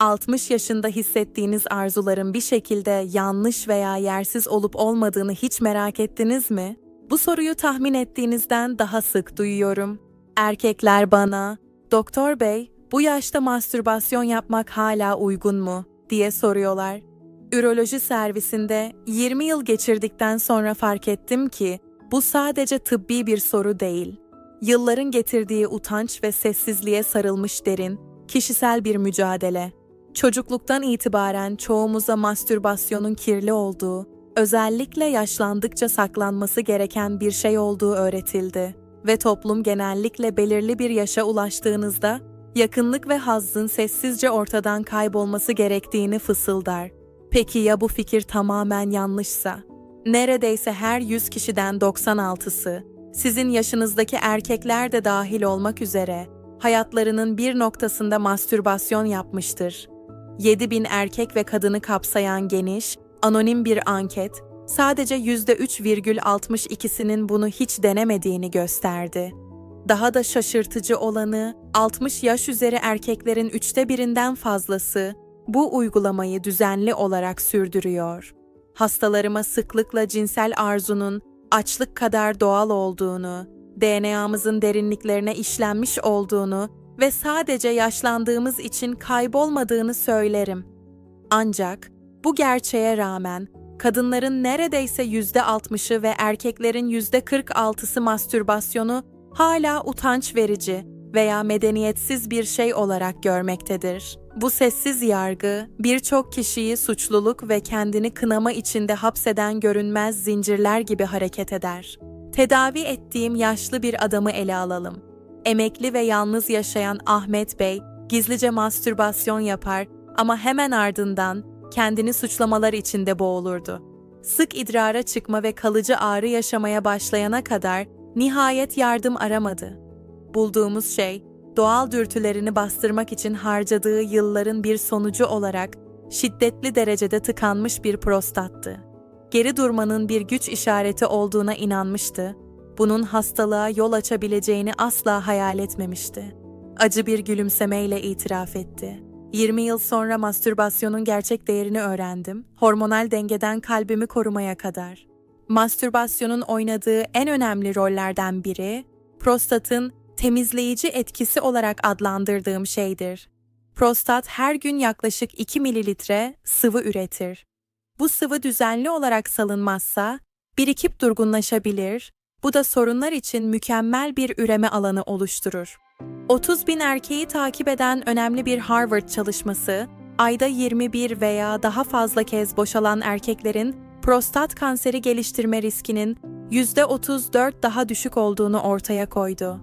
60 yaşında hissettiğiniz arzuların bir şekilde yanlış veya yersiz olup olmadığını hiç merak ettiniz mi? Bu soruyu tahmin ettiğinizden daha sık duyuyorum. Erkekler bana, "Doktor bey, bu yaşta mastürbasyon yapmak hala uygun mu?" diye soruyorlar. Üroloji servisinde 20 yıl geçirdikten sonra fark ettim ki bu sadece tıbbi bir soru değil. Yılların getirdiği utanç ve sessizliğe sarılmış derin, kişisel bir mücadele. Çocukluktan itibaren çoğumuza mastürbasyonun kirli olduğu, özellikle yaşlandıkça saklanması gereken bir şey olduğu öğretildi ve toplum genellikle belirli bir yaşa ulaştığınızda yakınlık ve hazzın sessizce ortadan kaybolması gerektiğini fısıldar. Peki ya bu fikir tamamen yanlışsa? Neredeyse her 100 kişiden 96'sı, sizin yaşınızdaki erkekler de dahil olmak üzere, hayatlarının bir noktasında mastürbasyon yapmıştır. 7000 erkek ve kadını kapsayan geniş, anonim bir anket, sadece %3,62'sinin bunu hiç denemediğini gösterdi. Daha da şaşırtıcı olanı, 60 yaş üzeri erkeklerin üçte birinden fazlası bu uygulamayı düzenli olarak sürdürüyor. Hastalarıma sıklıkla cinsel arzunun açlık kadar doğal olduğunu, DNA'mızın derinliklerine işlenmiş olduğunu ve sadece yaşlandığımız için kaybolmadığını söylerim. Ancak bu gerçeğe rağmen kadınların neredeyse %60'ı ve erkeklerin %46'sı mastürbasyonu hala utanç verici veya medeniyetsiz bir şey olarak görmektedir. Bu sessiz yargı birçok kişiyi suçluluk ve kendini kınama içinde hapseden görünmez zincirler gibi hareket eder. Tedavi ettiğim yaşlı bir adamı ele alalım. Emekli ve yalnız yaşayan Ahmet Bey gizlice mastürbasyon yapar ama hemen ardından kendini suçlamalar içinde boğulurdu. Sık idrara çıkma ve kalıcı ağrı yaşamaya başlayana kadar nihayet yardım aramadı. Bulduğumuz şey, doğal dürtülerini bastırmak için harcadığı yılların bir sonucu olarak şiddetli derecede tıkanmış bir prostattı. Geri durmanın bir güç işareti olduğuna inanmıştı. Bunun hastalığa yol açabileceğini asla hayal etmemişti. Acı bir gülümsemeyle itiraf etti. 20 yıl sonra mastürbasyonun gerçek değerini öğrendim. Hormonal dengeden kalbimi korumaya kadar. Mastürbasyonun oynadığı en önemli rollerden biri, prostatın temizleyici etkisi olarak adlandırdığım şeydir. Prostat her gün yaklaşık 2 mililitre sıvı üretir. Bu sıvı düzenli olarak salınmazsa birikip durgunlaşabilir, bu da sorunlar için mükemmel bir üreme alanı oluşturur. 30 bin erkeği takip eden önemli bir Harvard çalışması, ayda 21 veya daha fazla kez boşalan erkeklerin prostat kanseri geliştirme riskinin %34 daha düşük olduğunu ortaya koydu.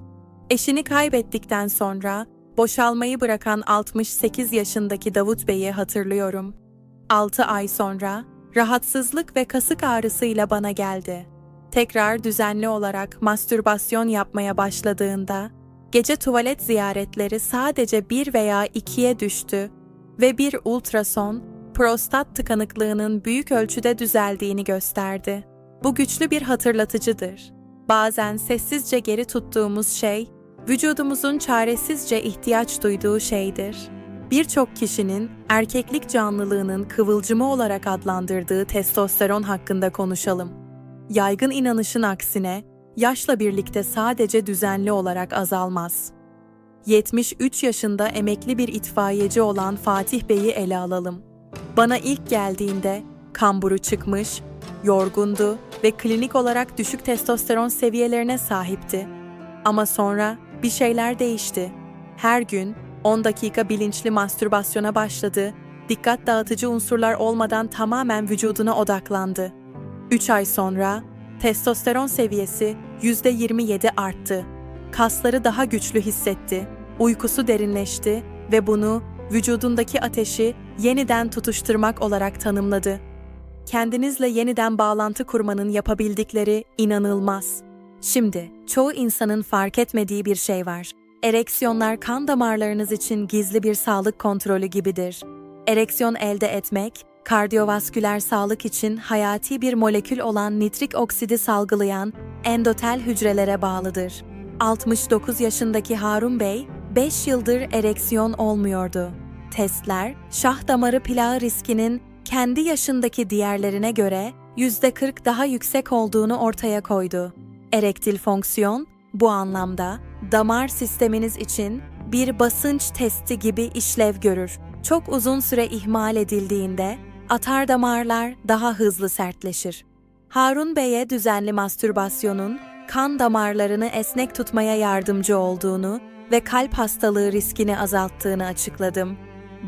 Eşini kaybettikten sonra boşalmayı bırakan 68 yaşındaki Davut Bey'i hatırlıyorum. 6 ay sonra rahatsızlık ve kasık ağrısıyla bana geldi. Tekrar düzenli olarak mastürbasyon yapmaya başladığında gece tuvalet ziyaretleri sadece bir veya ikiye düştü ve bir ultrason prostat tıkanıklığının büyük ölçüde düzeldiğini gösterdi. Bu güçlü bir hatırlatıcıdır. Bazen sessizce geri tuttuğumuz şey, vücudumuzun çaresizce ihtiyaç duyduğu şeydir. Birçok kişinin erkeklik canlılığının kıvılcımı olarak adlandırdığı testosteron hakkında konuşalım. Yaygın inanışın aksine, yaşla birlikte sadece düzenli olarak azalmaz. 73 yaşında emekli bir itfaiyeci olan Fatih Bey'i ele alalım. Bana ilk geldiğinde kamburu çıkmış, yorgundu ve klinik olarak düşük testosteron seviyelerine sahipti. Ama sonra bir şeyler değişti. Her gün 10 dakika bilinçli mastürbasyona başladı, dikkat dağıtıcı unsurlar olmadan tamamen vücuduna odaklandı. 3 ay sonra testosteron seviyesi %27 arttı. Kasları daha güçlü hissetti, uykusu derinleşti ve bunu vücudundaki ateşi yeniden tutuşturmak olarak tanımladı. Kendinizle yeniden bağlantı kurmanın yapabildikleri inanılmaz. Şimdi çoğu insanın fark etmediği bir şey var. Ereksiyonlar kan damarlarınız için gizli bir sağlık kontrolü gibidir. Ereksiyon elde etmek, kardiyovasküler sağlık için hayati bir molekül olan nitrik oksidi salgılayan endotel hücrelere bağlıdır. 69 yaşındaki Harun Bey, 5 yıldır ereksiyon olmuyordu. Testler, şah damarı plağı riskinin kendi yaşındaki diğerlerine göre %40 daha yüksek olduğunu ortaya koydu. Erektil fonksiyon, bu anlamda damar sisteminiz için bir basınç testi gibi işlev görür. Çok uzun süre ihmal edildiğinde atar damarlar daha hızlı sertleşir. Harun Bey'e düzenli mastürbasyonun kan damarlarını esnek tutmaya yardımcı olduğunu ve kalp hastalığı riskini azalttığını açıkladım.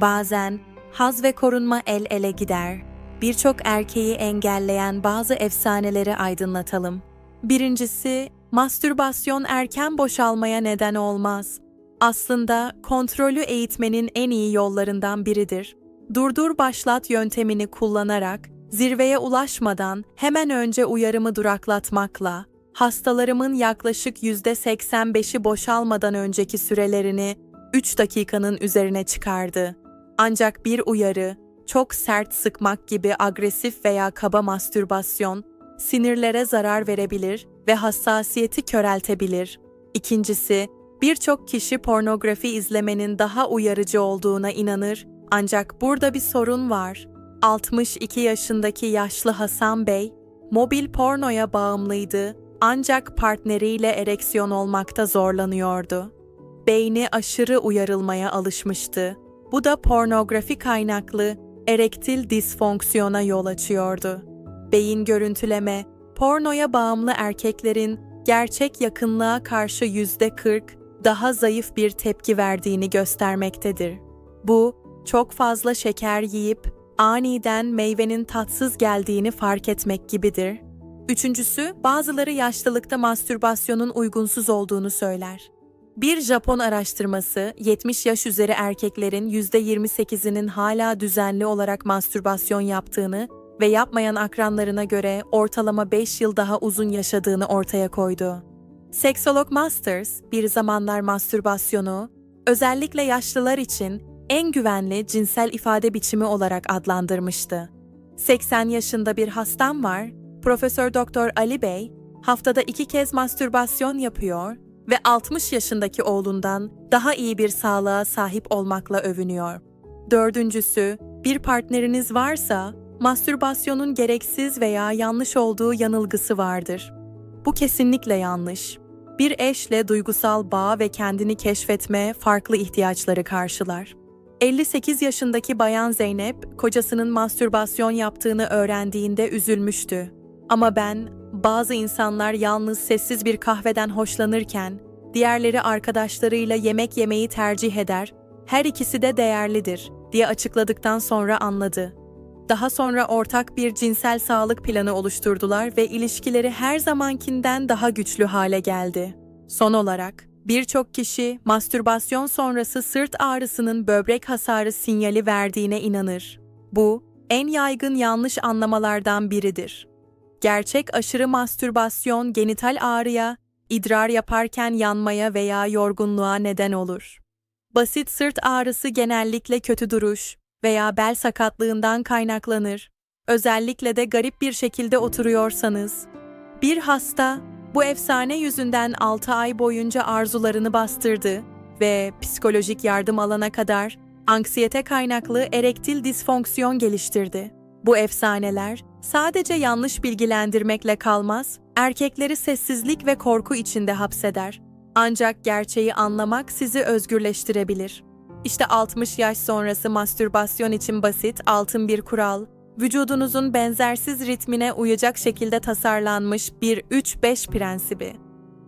Bazen haz ve korunma el ele gider. Birçok erkeği engelleyen bazı efsaneleri aydınlatalım. Birincisi, mastürbasyon erken boşalmaya neden olmaz. Aslında kontrolü eğitmenin en iyi yollarından biridir. Durdur başlat yöntemini kullanarak zirveye ulaşmadan hemen önce uyarımı duraklatmakla hastalarımın yaklaşık %85'i boşalmadan önceki sürelerini 3 dakikanın üzerine çıkardı. Ancak bir uyarı, çok sert sıkmak gibi agresif veya kaba mastürbasyon sinirlere zarar verebilir ve hassasiyeti köreltebilir. İkincisi, birçok kişi pornografi izlemenin daha uyarıcı olduğuna inanır ancak burada bir sorun var. 62 yaşındaki yaşlı Hasan Bey, mobil pornoya bağımlıydı ancak partneriyle ereksiyon olmakta zorlanıyordu. Beyni aşırı uyarılmaya alışmıştı. Bu da pornografi kaynaklı erektil disfonksiyona yol açıyordu. Beyin görüntüleme, pornoya bağımlı erkeklerin gerçek yakınlığa karşı yüzde 40 daha zayıf bir tepki verdiğini göstermektedir. Bu, çok fazla şeker yiyip aniden meyvenin tatsız geldiğini fark etmek gibidir. Üçüncüsü, bazıları yaşlılıkta mastürbasyonun uygunsuz olduğunu söyler. Bir Japon araştırması, 70 yaş üzeri erkeklerin %28'inin hala düzenli olarak mastürbasyon yaptığını ve yapmayan akranlarına göre ortalama 5 yıl daha uzun yaşadığını ortaya koydu. Seksolog Masters, bir zamanlar mastürbasyonu, özellikle yaşlılar için en güvenli cinsel ifade biçimi olarak adlandırmıştı. 80 yaşında bir hastam var, Profesör Doktor Ali Bey, haftada iki kez mastürbasyon yapıyor ve 60 yaşındaki oğlundan daha iyi bir sağlığa sahip olmakla övünüyor. Dördüncüsü, bir partneriniz varsa mastürbasyonun gereksiz veya yanlış olduğu yanılgısı vardır. Bu kesinlikle yanlış. Bir eşle duygusal bağ ve kendini keşfetme farklı ihtiyaçları karşılar. 58 yaşındaki Bayan Zeynep, kocasının mastürbasyon yaptığını öğrendiğinde üzülmüştü. Ama ben, bazı insanlar yalnız sessiz bir kahveden hoşlanırken, diğerleri arkadaşlarıyla yemek yemeyi tercih eder, her ikisi de değerlidir, diye açıkladıktan sonra anladı. Daha sonra ortak bir cinsel sağlık planı oluşturdular ve ilişkileri her zamankinden daha güçlü hale geldi. Son olarak, birçok kişi mastürbasyon sonrası sırt ağrısının böbrek hasarı sinyali verdiğine inanır. Bu, en yaygın yanlış anlamalardan biridir. Gerçek aşırı mastürbasyon genital ağrıya, idrar yaparken yanmaya veya yorgunluğa neden olur. Basit sırt ağrısı genellikle kötü duruş veya bel sakatlığından kaynaklanır. Özellikle de garip bir şekilde oturuyorsanız. Bir hasta bu efsane yüzünden 6 ay boyunca arzularını bastırdı ve psikolojik yardım alana kadar anksiyete kaynaklı erektil disfonksiyon geliştirdi. Bu efsaneler sadece yanlış bilgilendirmekle kalmaz, erkekleri sessizlik ve korku içinde hapseder. Ancak gerçeği anlamak sizi özgürleştirebilir. İşte 60 yaş sonrası mastürbasyon için basit altın bir kural, vücudunuzun benzersiz ritmine uyacak şekilde tasarlanmış bir 3-5 prensibi.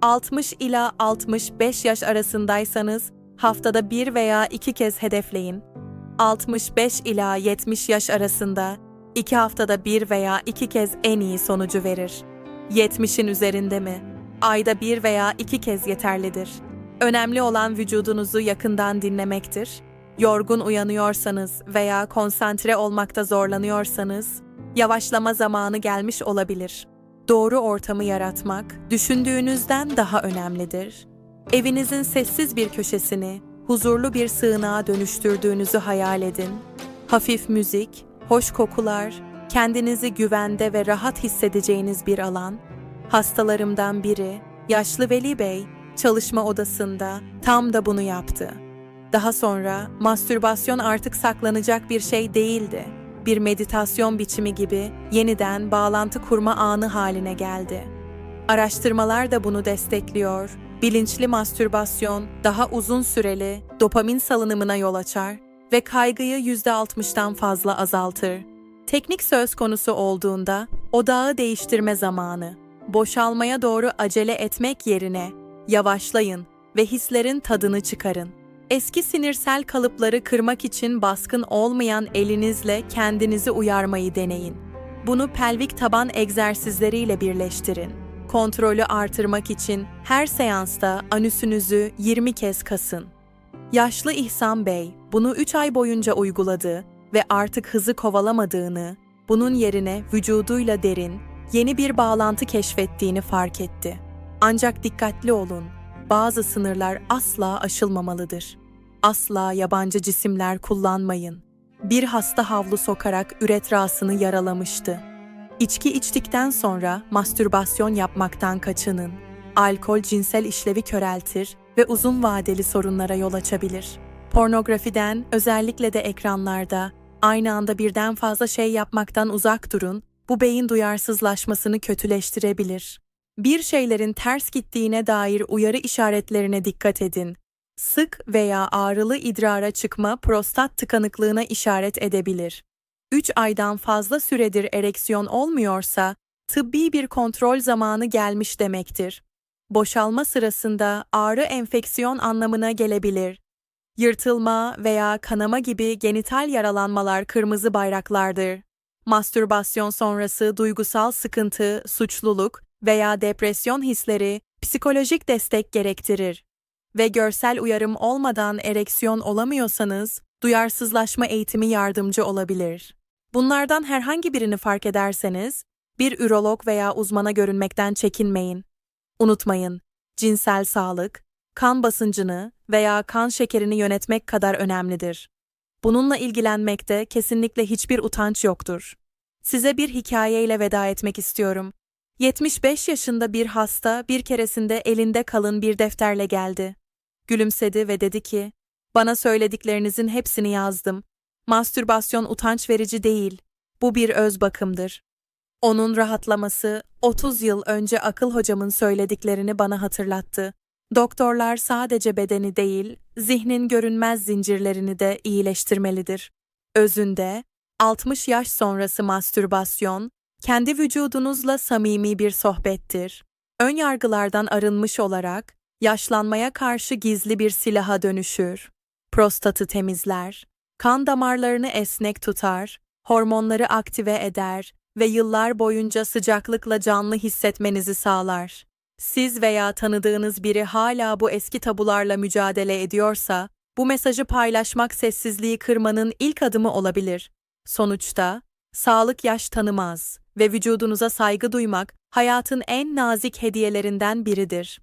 60 ila 65 yaş arasındaysanız haftada bir veya iki kez hedefleyin. 65 ila 70 yaş arasında iki haftada bir veya iki kez en iyi sonucu verir. 70'in üzerinde mi? Ayda bir veya iki kez yeterlidir. Önemli olan vücudunuzu yakından dinlemektir. Yorgun uyanıyorsanız veya konsantre olmakta zorlanıyorsanız, yavaşlama zamanı gelmiş olabilir. Doğru ortamı yaratmak düşündüğünüzden daha önemlidir. Evinizin sessiz bir köşesini huzurlu bir sığınağa dönüştürdüğünüzü hayal edin. Hafif müzik, hoş kokular, kendinizi güvende ve rahat hissedeceğiniz bir alan. Hastalarımdan biri, yaşlı Veli Bey, çalışma odasında tam da bunu yaptı. Daha sonra mastürbasyon artık saklanacak bir şey değildi. Bir meditasyon biçimi gibi yeniden bağlantı kurma anı haline geldi. Araştırmalar da bunu destekliyor. Bilinçli mastürbasyon daha uzun süreli dopamin salınımına yol açar ve kaygıyı %60'dan fazla azaltır. Teknik söz konusu olduğunda odağı değiştirme zamanı. Boşalmaya doğru acele etmek yerine yavaşlayın ve hislerin tadını çıkarın. Eski sinirsel kalıpları kırmak için baskın olmayan elinizle kendinizi uyarmayı deneyin. Bunu pelvik taban egzersizleriyle birleştirin. Kontrolü artırmak için her seansta anüsünüzü 20 kez kasın. Yaşlı İhsan Bey bunu 3 ay boyunca uyguladı ve artık hızı kovalamadığını, bunun yerine vücuduyla derin, yeni bir bağlantı keşfettiğini fark etti. Ancak dikkatli olun, bazı sınırlar asla aşılmamalıdır. Asla yabancı cisimler kullanmayın. Bir hasta havlu sokarak üretrasını yaralamıştı. İçki içtikten sonra mastürbasyon yapmaktan kaçının. Alkol cinsel işlevi köreltir ve uzun vadeli sorunlara yol açabilir. Pornografiden, özellikle de ekranlarda, aynı anda birden fazla şey yapmaktan uzak durun, bu beyin duyarsızlaşmasını kötüleştirebilir. Bir şeylerin ters gittiğine dair uyarı işaretlerine dikkat edin. Sık veya ağrılı idrara çıkma prostat tıkanıklığına işaret edebilir. 3 aydan fazla süredir ereksiyon olmuyorsa, tıbbi bir kontrol zamanı gelmiş demektir. Boşalma sırasında ağrı enfeksiyon anlamına gelebilir. Yırtılma veya kanama gibi genital yaralanmalar kırmızı bayraklardır. Mastürbasyon sonrası duygusal sıkıntı, suçluluk veya depresyon hisleri psikolojik destek gerektirir. Ve görsel uyarım olmadan ereksiyon olamıyorsanız, duyarsızlaşma eğitimi yardımcı olabilir. Bunlardan herhangi birini fark ederseniz, bir ürolog veya uzmana görünmekten çekinmeyin. Unutmayın, cinsel sağlık, kan basıncını veya kan şekerini yönetmek kadar önemlidir. Bununla ilgilenmekte kesinlikle hiçbir utanç yoktur. Size bir hikayeyle veda etmek istiyorum. 75 yaşında bir hasta bir keresinde elinde kalın bir defterle geldi. Gülümsedi ve dedi ki, bana söylediklerinizin hepsini yazdım. Mastürbasyon utanç verici değil, bu bir öz bakımdır. Onun rahatlaması 30 yıl önce akıl hocamın söylediklerini bana hatırlattı. Doktorlar sadece bedeni değil, zihnin görünmez zincirlerini de iyileştirmelidir. Özünde 60 yaş sonrası mastürbasyon, kendi vücudunuzla samimi bir sohbettir. Ön yargılardan arınmış olarak yaşlanmaya karşı gizli bir silaha dönüşür. Prostatı temizler, kan damarlarını esnek tutar, hormonları aktive eder ve yıllar boyunca sıcaklıkla canlı hissetmenizi sağlar. Siz veya tanıdığınız biri hala bu eski tabularla mücadele ediyorsa, bu mesajı paylaşmak sessizliği kırmanın ilk adımı olabilir. Sonuçta, sağlık yaş tanımaz ve vücudunuza saygı duymak hayatın en nazik hediyelerinden biridir.